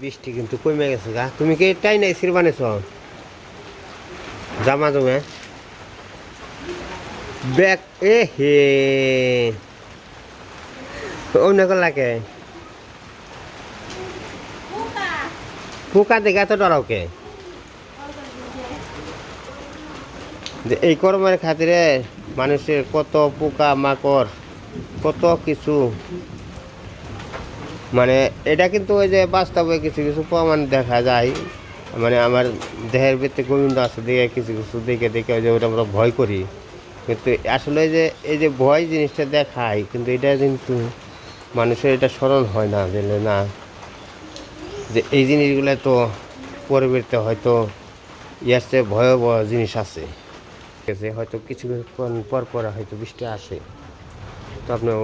বৃষ্টি কিন্তু কমে গেছে, গা। তুমি কি টাই নাই সির বানিয়েছ জামা জমে ব্যাগ এ হে। অন্য লাগে। পোকা দেখে এত ডরাও কে। যে এই কর্মের খাতিরে মানুষের কত পোকা মাকড় কত কিছু মানে এটা কিন্তু ওই যে বাস্তবে কিছু কিছু প্রমাণ দেখা যায়। মানে আমার দেহের ভিতরে গোবিন্দ আছে দেখে কিছু কিছু দেখে দেখে ওই যে ওটা আমরা ভয় করি। কিন্তু আসলে যে এই যে ভয় জিনিসটা দেখায়, কিন্তু এটা কিন্তু মানুষের এটা স্মরণ হয় না যে না? যে এই জিনিসগুলো তো পরিবর্তে হয়তো ইয়ার চেয়ে ভয়াবহ জিনিস আছে। ঠিক আছে, হয়তো কিছুক্ষণ পর পর হয়তো বৃষ্টি আসে। তো আপনিও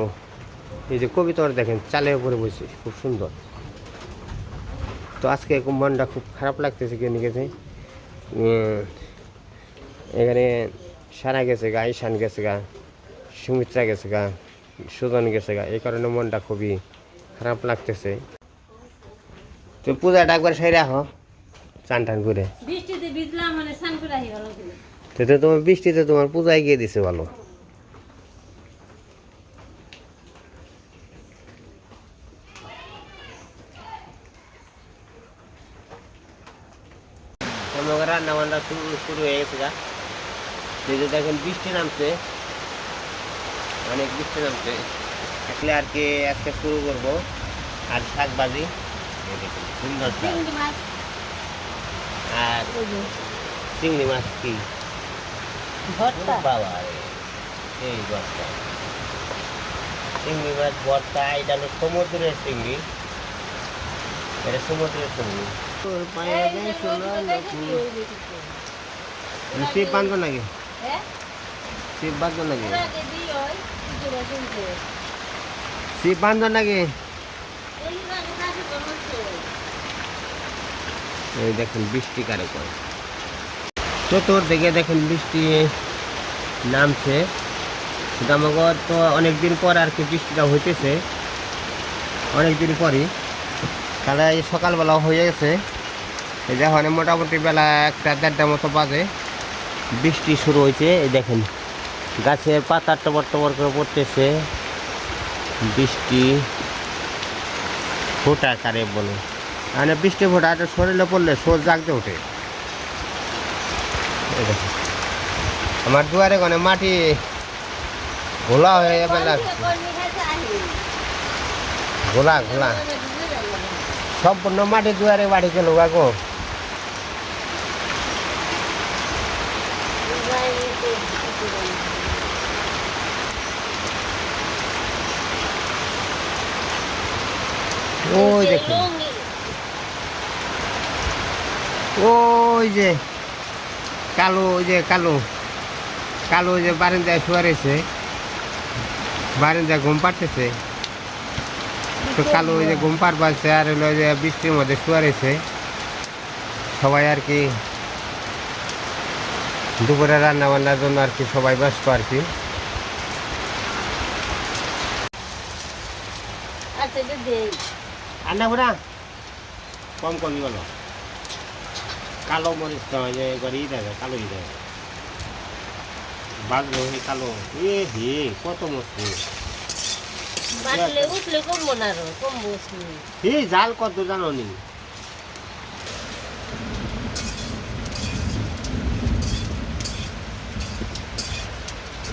এই যে কবিতাটা দেখেন চালের উপরে বসে খুব সুন্দর। তো আজকে মনটা খুব খারাপ লাগতেছে কেন গেছে। এখানে সারা গেছে গা ঈশান গেছে গা সুমিত্রা গেছে গা সুজন গেছে গা। এই কারণে মনটা খুবই খারাপ লাগতেছে। তো পূজাটা একবার সেরে রাখো চান টান করে। বৃষ্টিতে ভিজলাম মানে স্নান করে করে তো তোমার বৃষ্টিতে তোমার পূজায় গিয়ে দিছে ভালো। আমাকে রান্না বান্না শুরু শুরু হয়ে গেছে গা। যে দেখেন বৃষ্টি নামছে। অনেক বৃষ্টি নামছে। আসলে আর কি আজকে শুরু করব। আর শাক ভাজি সুন্দর চিংড়ি মাছ। আর চিংড়ি মাছ কি? বাবা এই ভর্তা। চিংড়ি মাছ ভর্তা এটা হলো সমুদ্রের চিংড়ি। এটা সমুদ্রের চিংড়ি। শিব বাঁধবো নাকি? হ্যাঁ? শিব বাঁধবো নাকি? দিয়ে ওই? কিছু বসে শিব বাঁধবো নাকি? এই দেখেন বৃষ্টি কারে করে। চতুর্দিকে দেখেন বৃষ্টি নামছে। দামগর তো অনেক দিন পর আর কি বৃষ্টিটা হইতেছে। অনেক দিন পরই। তাহলে এই সকালবেলা হয়ে গেছে। এই যে এখন মোটামুটি বেলা একটা দেড়টা মতো বাজে। বৃষ্টি শুরু হয়েছে এই দেখেন। গাছের পাতা টবর টবর করে পড়তেছে। বৃষ্টি ফোটা কারে বলে। মানে বৃষ্টি ফোটা একটা শরীরে পড়লে সোর জাগতে ওঠে। আমার দুয়ারে গনে মাটি ঘোলা হয়ে যাবে ঘোলা ঘোলা। সম্পূর্ণ মাটি দুয়ারে বাড়ি গেল গো ওই ওই যে কালো, ওই যে কালো কালো ওই যে বারান্দায় শুয়ারেছে বারান্দায় ঘুম পাড়তেছে। তো কালো ওই যে ঘুম পার পাচ্ছে আর হলো যে বৃষ্টির মধ্যে শুয়ে রয়েছে। সবাই আর কি দুপুরে রান্না বান্নার জন্য আর কি সবাই ব্যস্ত আর কি। আচ্ছা রান্না করা কম কমই বলো। কালো মরিচ তো যে এবার ই দেয় কালো ই বাজলো কালো। এ হে কত মস্তি। বাটলে উঠলে কমবো না আরও কমবো এই জাল কত জানো নি?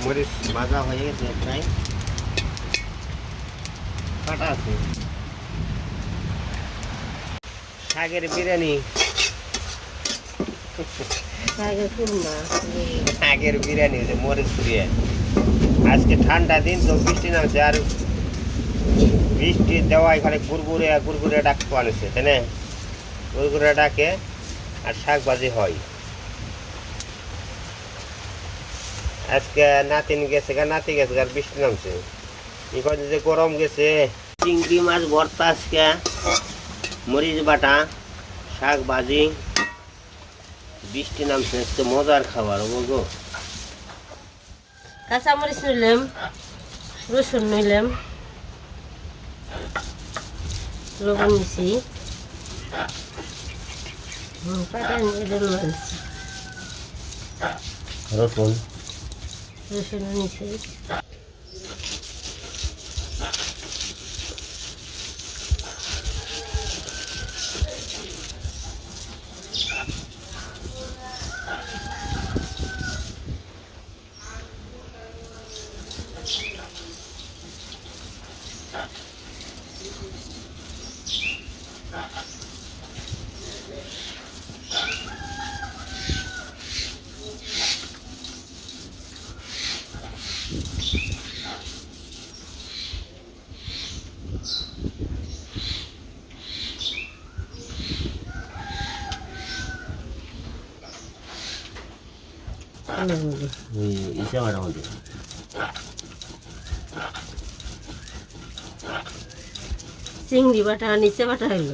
মরিচ ভাজা হয়ে গেছে প্রায়। কাটা আছে। শাকের বিরিয়ানি। আগের বিরিয়ানি মরিচ পুড়িয়ে আজকে ঠান্ডা দিন তো বৃষ্টি নামছে আর বৃষ্টি দেওয়া এখানে গুড়গুড়ে গুড়গুড়ে ডাক আনেছে, তাই না? গুড়গুড়ে ডাকে আর শাক ভাজি হয়। আজকে নাতিন গেছে গা, নাতি গেছে আর বৃষ্টি নামছে। এখন যে গরম গেছে, চিংড়ি মাছ, ভর্তা আজকে, মরিচ বাটা শাক ভাজি বৃষ্টি নামছে আজকে, মজার খাবার বলব কাঁচামরিচ নিলাম, রসুন নিলাম। লবণ মিশি হুম, পাটায় এটা মাছ রসুন চিংড়ি বাটা নিচে বাটা হইল।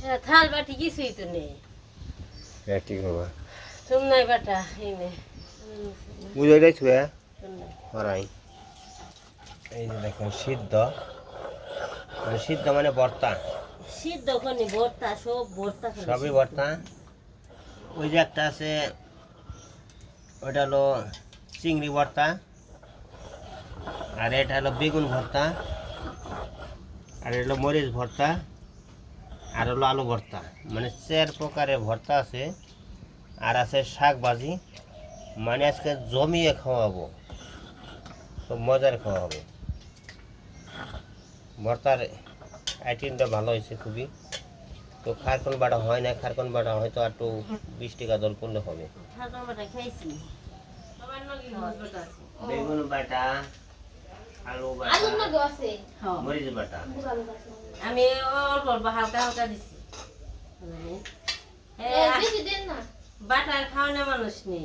হ্যাঁ, থাল বাটি কিছুই তো নেই। ঠিক বাবা তুমি নাই বাটা এই নে বুঝে গেছো হ্যাঁ তুমি করাই এই যে দেখুন সিদ্ধ। সিদ্ধ মানে ভর্তা। সিদ্ধ কোনি ভর্তা সব ভর্তা সবই ভর্তা। ওই যে একটা আছে ওইটা হলো চিংড়ি ভর্তা। আর এটা হলো বেগুন ভর্তা। আর এটা হলো মরিচ ভর্তা। আর হলো আলু ভর্তা। মানে চার প্রকারের ভর্তা আছে আর আছে শাক ভাজি মানে আজকে জমিয়ে খাওয়াবো খুব মজার খাওয়াবো। ভর্তার আইটেমটা ভালো হয়েছে খুবই। তো খারকন বাটা হয় না খারকন বাটা হয়তো আর একটু বিশ টাকা দর করলে হবে। বেগুন বাটা আলু বাটা। হ্যাঁ। মরিচ বাটা। আমি অল্প অল্প হালকা হালকা দিছি। এ, বেশি দেন না। মানুষ নেই।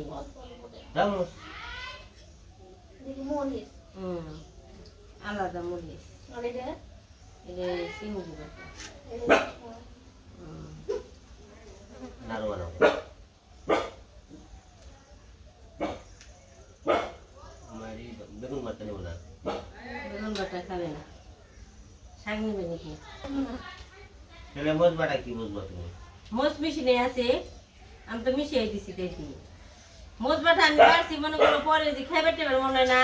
আলাদা মরিচ। চিংড়ি বাটা এটা নাড়ু বানাবো আমার এই বেগুন বাটা নেব না বাটা খাবে না শাক নিবে নাকি তাহলে মরিচ কি বুঝব তুমি? মোজ মিশিয়ে আছে আমি তো মিশিয়ে দিছি দেখি। মোজ আমি পারছি মনে করো পরে যে খাইবার টেবার মনে না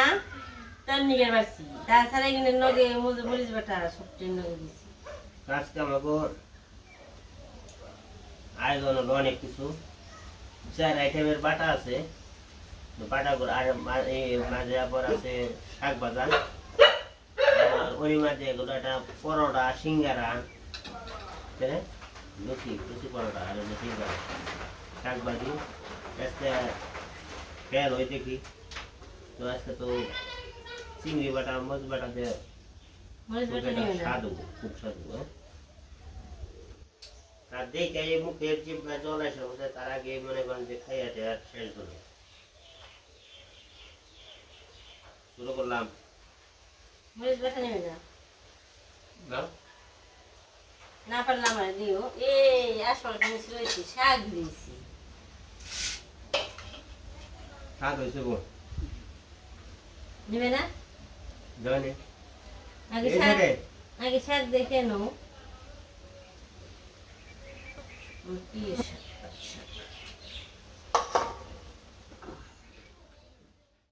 তার নিগে পারছি তাছাড়া এখানে নগে মোজ মরিচ বাটা সবটাই নগে দিছি। আজকে আমাকে আয়োজন হলো অনেক কিছু। চার আইটেমের বাটা আছে। আর মাঝে আবার আছে শাক ভাজা। আর ওই মাঝে এগুলো একটা পরোটা সিঙ্গারা তাই না? লুচি লুচি পরোটা আর হলো সিঙ্গারা শাক ভাজি আজকে ফেল হয়ে দেখি তো আজকে তো চিংড়ি বাটা মাছ বাটা দিয়ে মরিচ খুব বাটা একটা নিবে না স্বাদু খুব স্বাদু হ্যাঁ? আর দেখে এই মুখের জিভা জল আসে ওঠে তার আগে মনে করেন যে খাইয়া দেয়া শেষ হলো শুরু করলাম মরিচ বাটা নিবে না। না? না দিও। এই আসল জিনিস রয়েছে শাক দিয়েছি। শাক হয়েছে গো নিবে না? জয়নে আগে শাক আগে শাক দেখে নো কি শাক?